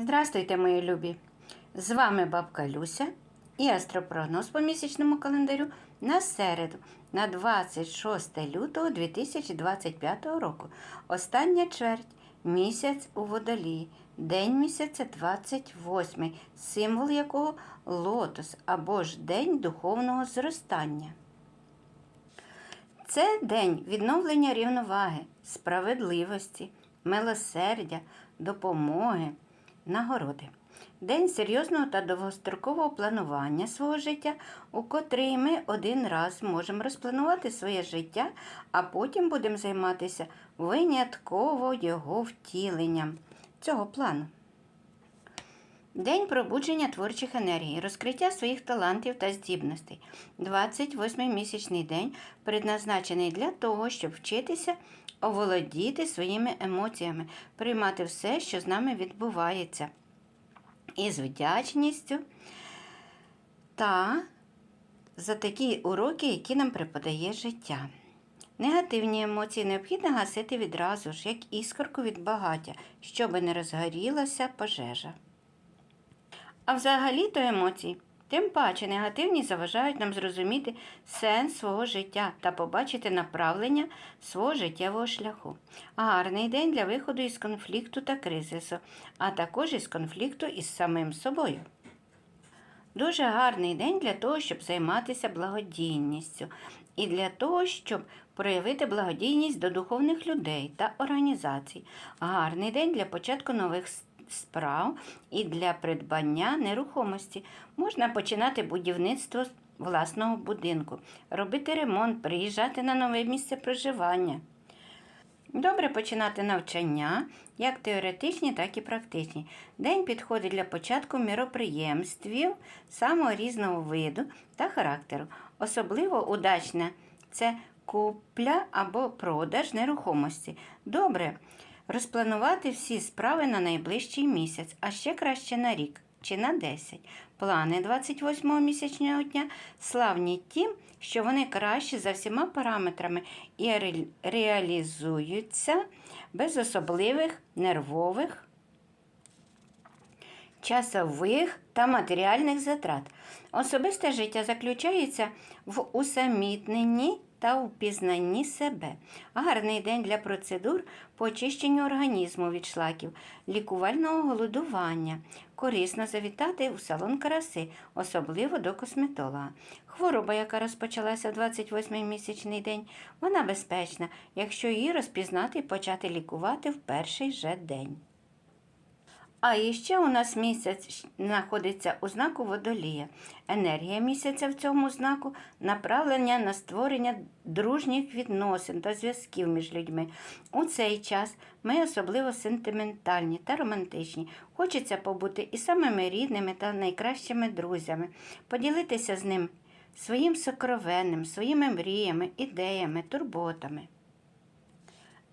Здравствуйте, мої любі! З вами бабка Люся і астропрогноз по місячному календарю на середу, на 26 лютого 2025 року. Остання чверть, місяць у водолії, день місяця 28, символ якого лотос або ж день духовного зростання. Це день відновлення рівноваги, справедливості, милосердя, допомоги, нагороди. День серйозного та довгострокового планування свого життя, у котрий ми один раз можемо розпланувати своє життя, а потім будемо займатися винятково його втіленням цього плану. День пробудження творчих енергій, розкриття своїх талантів та здібностей. 28-й місячний день предназначений для того, щоб вчитися оволодіти своїми емоціями, приймати все, що з нами відбувається, із вдячністю та за такі уроки, які нам преподає життя. Негативні емоції необхідно гасити відразу ж, як іскорку від багаття, щоб не розгорілася пожежа. А взагалі-то емоції, тим паче негативні заважають нам зрозуміти сенс свого життя та побачити направлення свого життєвого шляху. Гарний день для виходу із конфлікту та кризису, а також із конфлікту із самим собою. Дуже гарний день для того, щоб займатися благодійністю і для того, щоб проявити благодійність до духовних людей та організацій. Гарний день для початку нових справ і для придбання нерухомості. Можна починати будівництво власного будинку, робити ремонт, приїжджати на нове місце проживання. Добре починати навчання, як теоретичні, так і практичні. День підходить для початку міроприємствів самого різного виду та характеру. Особливо удачне це купля або продаж нерухомості. Добре розпланувати всі справи на найближчий місяць, а ще краще на рік чи на 10. Плани 28-го місячного дня славні тим, що вони кращі за всіма параметрами і ре- реалізуються без особливих нервових часових та матеріальних затрат. Особисте життя заключається в усамітненні та впізнанні себе. Гарний день для процедур по очищенню організму від шлаків, лікувального голодування. Корисно завітати у салон краси, особливо до косметолога. Хвороба, яка розпочалася в 28-й місячний день, вона безпечна, якщо її розпізнати і почати лікувати в перший же день. А іще у нас місяць знаходиться у знаку водолія. Енергія місяця в цьому знаку направлення на створення дружніх відносин та зв'язків між людьми. У цей час ми особливо сентиментальні та романтичні. Хочеться побути і самими рідними та найкращими друзями, поділитися з ним своїм сокровенним, своїми мріями, ідеями, турботами.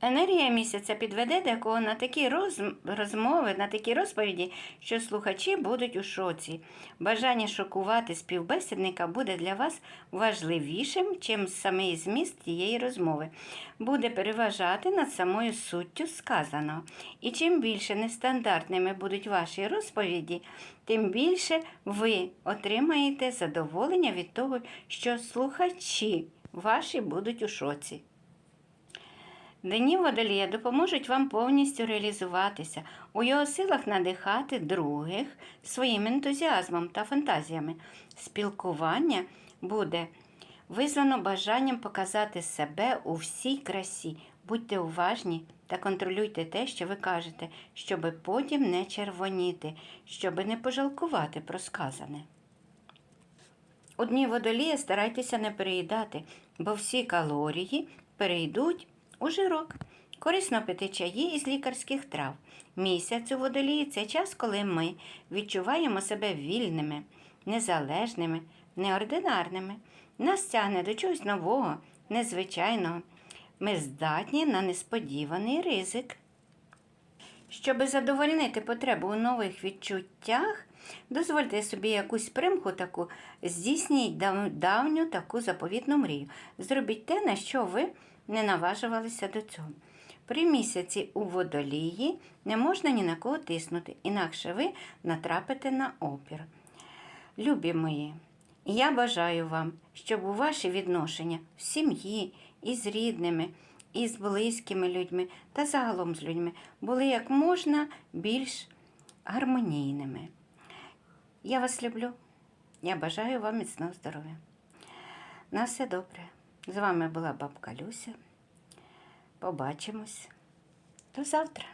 Енергія місяця підведе декого на такі роз... розмови, на такі розповіді, що слухачі будуть у шоці. Бажання шокувати співбесідника буде для вас важливішим, чим самий зміст тієї розмови. Буде переважати над самою суттю сказаного. І чим більше нестандартними будуть ваші розповіді, тим більше ви отримаєте задоволення від того, що слухачі ваші будуть у шоці. Дні водолія допоможуть вам повністю реалізуватися, у його силах надихати других своїм ентузіазмом та фантазіями. Спілкування буде визвано бажанням показати себе у всій красі. Будьте уважні та контролюйте те, що ви кажете, щоби потім не червоніти, щоби не пожалкувати про сказане. У дні водолія старайтеся не переїдати, бо всі калорії перейдуть у жирок. Корисно пити чаї із лікарських трав. Місяць у водолії це час, коли ми відчуваємо себе вільними, незалежними, неординарними. Нас тягне до чогось нового, незвичайного. Ми здатні на несподіваний ризик. Щоби задовольнити потребу у нових відчуттях, дозвольте собі якусь примху таку, здійсніть давню таку заповітну мрію. Зробіть те, на що ви не наважувалися до цього. При місяці у водолії не можна ні на кого тиснути, інакше ви натрапите на опір. Любі мої, я бажаю вам, щоб у ваші відношення в сім'ї, із рідними, і з близькими людьми та загалом з людьми були як можна більш гармонійними. Я вас люблю. Я бажаю вам міцного здоров'я. На все добре. З вами була бабка Люся. Побачимось. До завтра.